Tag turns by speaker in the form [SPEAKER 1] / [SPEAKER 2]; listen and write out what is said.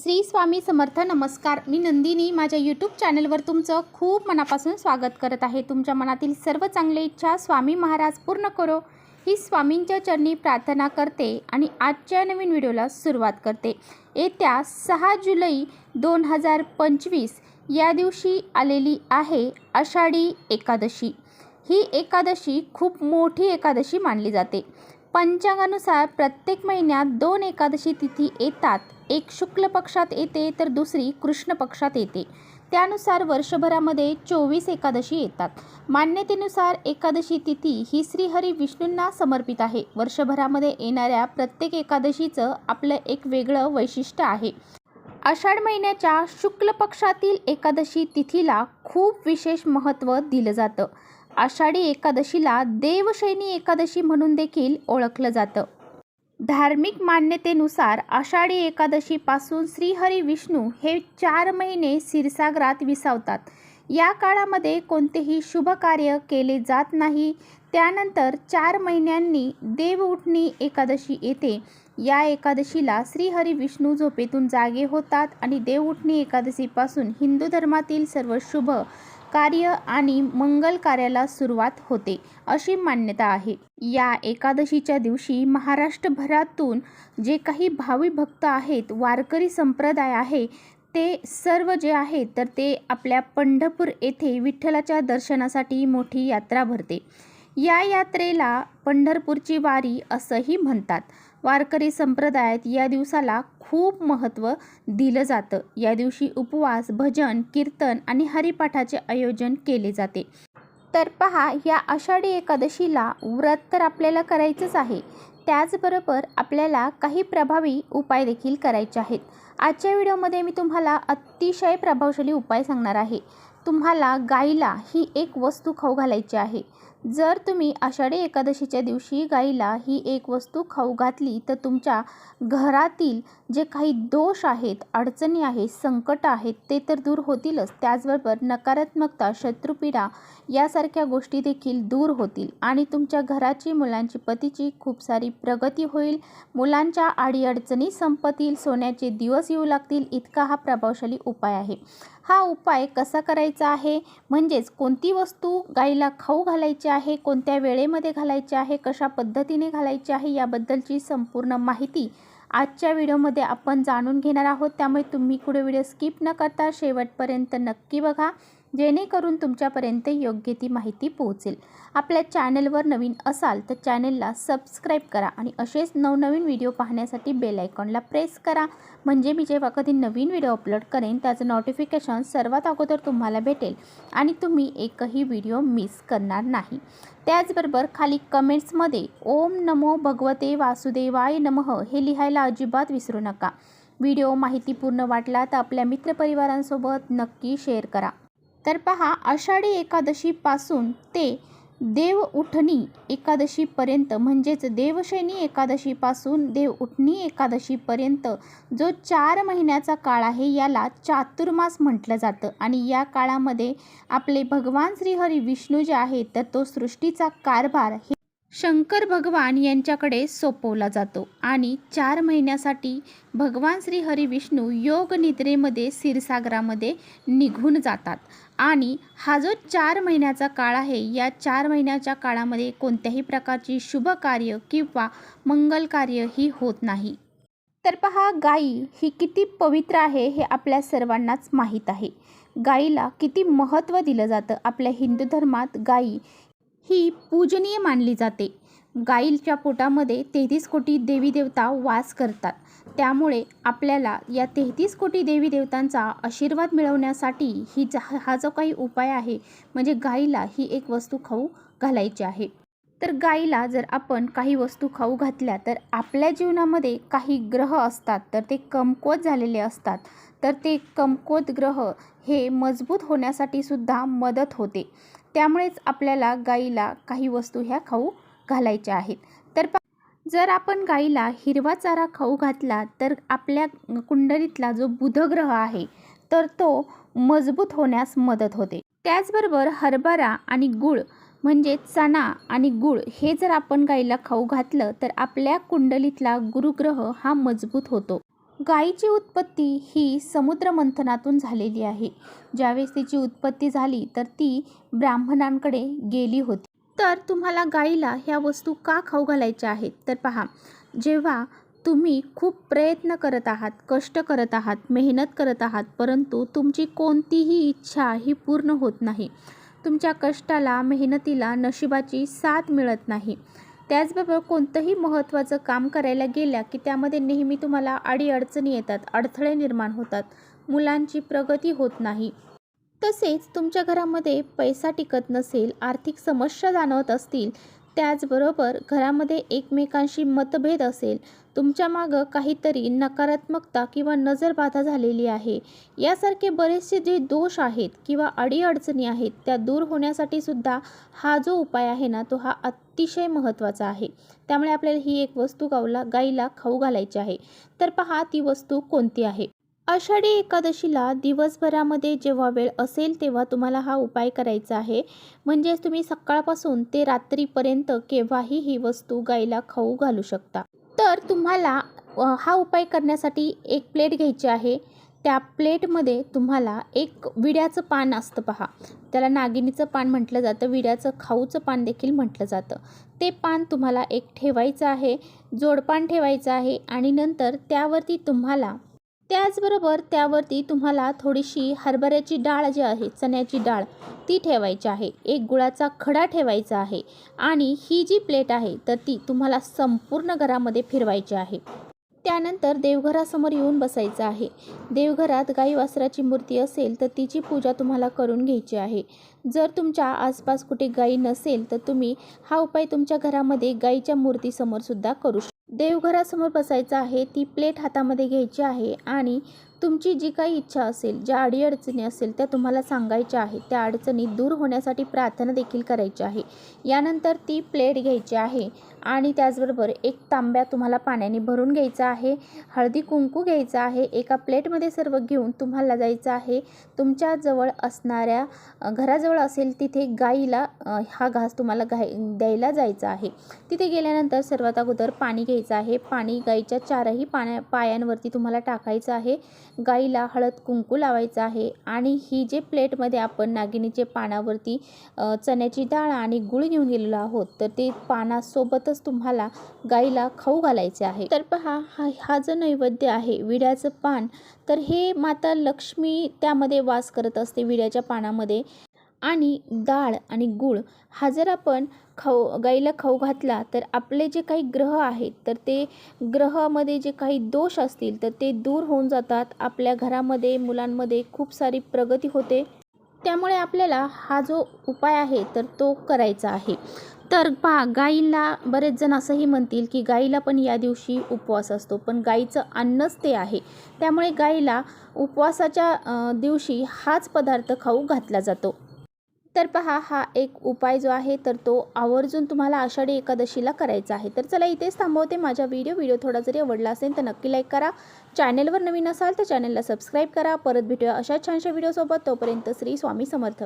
[SPEAKER 1] श्री स्वामी समर्थ नमस्कार. मी नंदिनी. माझ्या यूट्यूब चॅनलवर तुमचं खूप मनापासून स्वागत करत आहे. तुमच्या मनातील सर्व चांगल्या इच्छा स्वामी महाराज पूर्ण करो. ही स्वामींच्या चरणी प्रार्थना करते आणि आजच्या नवीन व्हिडिओला सुरुवात करते. येत्या सहा जुलै दोन हजार पंचवीस या दिवशी आलेली आहे आषाढी एकादशी. ही एकादशी खूप मोठी एकादशी मानली जाते. पंचांगानुसार प्रत्येक महिन्यात दोन एकादशी तिथी येतात. एक शुक्ल पक्षात येते तर दुसरी कृष्ण पक्षात येते. त्यानुसार वर्षभरामध्ये चोवीस एकादशी येतात. मान्यतेनुसार एकादशी तिथी ही श्रीहरी विष्णूंना समर्पित आहे. वर्षभरामध्ये येणाऱ्या प्रत्येक एकादशीचं आपलं एक वेगळं वैशिष्ट्य आहे. आषाढ महिन्याच्या शुक्ल पक्षातील एकादशी तिथीला खूप विशेष महत्त्व दिलं जातं. आषाढी एकादशीला देवशैनी एकादशी म्हणून देखील ओळखलं जातं. धार्मिक मान्यतेनुसार आषाढी एकादशीपासून श्रीहरी विष्णू हे चार महिने क्षीरसागरात विसावतात. या काळामध्ये कोणतेही शुभ कार्य केले जात नाही. त्यानंतर चार महिन्यांनी देवउठणी एकादशी येते. या एकादशीला श्रीहरी विष्णू झोपेतून जागे होतात आणि देवउठणी एकादशीपासून हिंदू धर्मातील सर्व शुभ कार्य आणि मंगल कार्याला सुरुवात होते अशी मान्यता आहे. या एकादशीच्या दिवशी महाराष्ट्रभरातून जे काही भावी भक्त आहेत वारकरी संप्रदाय आहे ते सर्व जे आहे तर ते आपल्या पंढरपूर येथे विठ्ठलाच्या दर्शनासाठी मोठी यात्रा भरते. या यात्रेला पंढरपूरची वारी असंही म्हणतात. वारकरी संप्रदायात या दिवसाला खूप महत्त्व दिलं जातं. या दिवशी उपवास भजन कीर्तन आणि हरिपाठाचे आयोजन केले जाते. तर पहा या आषाढी एकादशीला व्रत तर आपल्याला करायचंच आहे. त्याचबरोबर आपल्याला काही प्रभावी उपाय देखील करायचे आहेत. आजच्या व्हिडिओमध्ये मी तुम्हाला अतिशय प्रभावशाली उपाय सांगणार आहे. तुम्हाला गाईला ही एक वस्तू खाऊ घालायची आहे. जर तुम्ही आषाढी एकादशीच्या दिवशी गाईला ही एक वस्तू खाऊ घातली तर तुमच्या घरातील जे काही दोष आहेत अडचणी आहेत संकट आहेत ते तर दूर होतीलच. त्याचबरोबर नकारात्मकता शत्रुपीडा यासारख्या गोष्टी देखील दूर होतील आणि तुमच्या घराची मुलांची पतीची खूप सारी प्रगती होईल. मुलांच्या आडीअडचणी संपतील सोन्याचे दिवस येऊ लागतील. इतका हा प्रभावशाली उपाय आहे. हा उपाय कसा करायचा आहे? म्हणजेच कोणती वस्तू गाईला खाऊ घालायची आहे? कोणत्या वेळेमध्ये घालायची आहे? कशा पद्धतीने घालायची आहे? याबद्दलची संपूर्ण माहिती आजच्या व्हिडिओमध्ये आपण जाणून घेणार आहोत. त्यामुळे तुम्ही पुढे व्हिडिओ स्किप न करता शेवटपर्यंत नक्की बघा. जेणेकरून तुमच्यापर्यंत योग्य ती माहिती पोहोचेल. आपल्या चॅनलवर नवीन असाल तर चॅनलला सबस्क्राईब करा आणि असेच नवनवीन व्हिडिओ पाहण्यासाठी बेल आयकॉनला प्रेस करा. म्हणजे मी जेव्हा कधी नवीन व्हिडिओ अपलोड करेन त्याचं नोटिफिकेशन सर्वात अगोदर तुम्हाला भेटेल आणि तुम्ही एकही व्हिडिओ मिस करणार नाही. त्याचबरोबर खाली कमेंट्समध्ये ओम नमो भगवते वासुदेवाय नमः हे लिहायला अजिबात विसरू नका. व्हिडिओ माहितीपूर्ण वाटला तर आपल्या मित्रपरिवारांसोबत नक्की शेअर करा. तर पहा आषाढी एकादशीपासून ते देव उठणी एकादशीपर्यंत म्हणजेच देवशैनी एकादशीपासून देव उठणी एकादशीपर्यंत जो चार महिन्याचा काळ आहे याला चातुर्मास म्हटलं जातं. आणि या काळामध्ये आपले भगवान श्रीहरी विष्णू जे आहेत तर तो सृष्टीचा कारभार हे शंकर भगवान यांच्याकडे सोपवला जातो आणि चार महिन्यासाठी भगवान श्री हरी विष्णू योग निद्रेमध्ये क्षीरसागरामध्ये निघून जातात. आणि हा जो चार महिन्याचा काळ आहे या चार महिन्याच्या काळामध्ये कोणत्याही प्रकारची शुभ कार्य किंवा मंगल कार्य ही होत नाही. तर पहा गाई ही किती पवित्र आहे हे आपल्या सर्वांनाच माहीत आहे. गाईला किती महत्त्व दिलं जातं. आपल्या हिंदू धर्मात गाई ही पूजनीय मानली जाते. गाईच्या पोटामध्ये तेहतीस कोटी देवी देवता वास करतात. त्यामुळे आपल्याला या तेहतीस कोटी देवी देवतांचा आशीर्वाद मिळवण्यासाठी ही जा हा जो काही उपाय आहे म्हणजे गाईला ही एक वस्तू खाऊ घालायची आहे. तर गाईला जर आपण काही वस्तू खाऊ घातल्या तर आपल्या जीवनामध्ये काही ग्रह असतात तर ते कमकुवत झालेले असतात. तर ते कमकुवत ग्रह हे मजबूत होण्यासाठी सुद्धा मदत होते. त्यामुळेच आपल्याला गाईला काही वस्तू ह्या खाऊ घालायच्या आहेत. तर जर आपण गाईला हिरवा चारा खाऊ घातला तर आपल्या कुंडलीतला जो बुधग्रह आहे तर तो मजबूत होण्यास मदत होते. त्याचबरोबर हरभरा आणि गूळ म्हणजे चणा आणि गूळ हे जर आपण गाईला खाऊ घातलं तर आपल्या कुंडलीतला गुरुग्रह हा मजबूत होतो. गायीची उत्पत्ती ही समुद्रमंथनातून झालेली आहे. ज्यावेळेस तिची उत्पत्ती झाली तर ती ब्राह्मणांकडे गेली होती. तर तुम्हाला गाईला ह्या वस्तू का खाऊ घालायच्या आहेत? तर पहा जेव्हा तुम्ही खूप प्रयत्न करत आहात कष्ट करत आहात मेहनत करत आहात परंतु तुमची कोणतीही इच्छा ही पूर्ण होत नाही. तुमच्या कष्टाला मेहनतीला नशिबाची साथ मिळत नाही. त्याचबरोबर कोणतंही महत्त्वाचं काम करायला गेल्या की त्यामध्ये नेहमी तुम्हाला अडीअडचणी येतात अडथळे निर्माण होतात मुलांची प्रगती होत नाही. तसेच तुमच्या घरामध्ये पैसा टिकत नसेल आर्थिक समस्या जाणवत असतील त्याचबरोबर घरामध्ये एकमेकांशी मतभेद असेल तुमच्या मागं काहीतरी नकारात्मकता किंवा नजरबाधा झालेली आहे. यासारखे बरेचसे जे दोष आहेत किंवा अडीअडचणी आहेत त्या दूर होण्यासाठी सुद्धा हा जो उपाय आहे ना तो हा अतिशय महत्त्वाचा आहे. त्यामुळे आपल्याला ही एक वस्तू गावला गाईला खाऊ घालायची आहे. तर पहा ती वस्तू कोणती आहे? आषाढी एकादशीला दिवसभरामध्ये जेव्हा वेळ असेल तेव्हा तुम्हाला हा उपाय करायचा आहे. म्हणजेच तुम्ही सकाळपासून ते रात्रीपर्यंत केव्हाही ही वस्तू गाईला खाऊ घालू शकता. तर तुम्हाला हा उपाय करण्यासाठी एक प्लेट घ्यायची आहे. त्या प्लेटमध्ये तुम्हाला एक विड्याचं पान असतं पहा. त्याला नागिनीचं पान म्हटलं जातं विड्याचं खाऊचं पान देखील म्हटलं जातं. ते पान तुम्हाला एक ठेवायचं आहे जोडपान ठेवायचं आहे आणि नंतर त्यावरती तुम्हाला त्याचबरोबर त्यावरती तुम्हाला थोडीशी हरभऱ्याची डाळ जी आहे चण्याची डाळ ती ठेवायची आहे. एक गुळाचा खडा ठेवायचा आहे आणि ही जी प्लेट आहे तर ती तुम्हाला संपूर्ण घरामध्ये फिरवायची आहे. त्यानंतर देवघरासमोर येऊन बसायचं आहे. देवघरात गाई वासराची मूर्ती असेल तर तिची पूजा तुम्हाला करून घ्यायची आहे. जर तुमच्या आसपास कुठे गाई नसेल तर तुम्ही हा उपाय तुमच्या घरामध्ये गाईच्या मूर्तीसमोर सुद्धा करू शकता देवघरासमोर बसायचं आहे. ती प्लेट हातामध्ये घ्यायची आहे आणि तुमची जी काही इच्छा असेल ज्या अडीअडचणी असेल त्या तुम्हाला सांगायच्या आहेत. त्या अडचणी दूर होण्यासाठी प्रार्थना देखील करायची आहे. यानंतर ती प्लेट घ्यायची आहे आणि त्याचबरोबर एक तांब्या तुम्हाला पाण्याने भरून घ्यायचा आहे. हळदी कुंकू घ्यायचं आहे. एका प्लेटमध्ये सर्व घेऊन तुम्हाला जायचं आहे. तुमच्या जवळ असणाऱ्या घराजवळ असेल तिथे गाईला हा घास तुम्हाला गाय द्यायला जायचा आहे. तिथे गेल्यानंतर सर्वात अगोदर पाणी घ्यायचं आहे. पाणी गाईच्या चारही पाण्या पायांवरती तुम्हाला टाकायचं आहे. गाईला हळद कुंकू लावायचं आहे. आणि ही जे प्लेटमध्ये आपण नागिनीचे पानावरती चण्याची डाळ आणि गुळ घेऊन गेलेलो आहोत तर ते पानासोबतच तुम्हाला गाईला खाऊ घालायचे आहे. तर पहा हा हा जो नैवेद्य आहे विड्याचं पान तर हे माता लक्ष्मी त्यामध्ये वास करत असते विड्याच्या पानामध्ये. आणि डाळ आणि गूळ हा जर आपण खाऊ गाईला खाऊ घातला तर आपले जे काही ग्रह आहेत तर ते ग्रहामध्ये जे काही दोष असतील तर ते दूर होऊन जातात. आपल्या घरामध्ये मुलांमध्ये खूप सारी प्रगती होते. त्यामुळे आपल्याला हा जो उपाय आहे तर तो करायचा आहे. तर पहा गाईला बरेच जण असंही म्हणतील की गाईला पण या दिवशी उपवास असतो पण गाईचं अन्नच ते आहे. त्यामुळे गाईला उपवासाच्या दिवशी हाच पदार्थ खाऊ घातला जातो. तर पहा हा एक उपाय जो आहे तर तो आवर्जून तुम्हाला आषाढी एकादशीला करायचा आहे. तर चला इथेच थांबवते माझा व्हिडिओ व्हिडिओ थोडा जरी आवडला असेल तर नक्की लाईक करा. चॅनलवर नवीन असाल तर चॅनलला सबस्क्राईब करा. परत भेटूया अशा छानशा व्हिडिओसोबत तोपर्यंत श्री स्वामी समर्थ.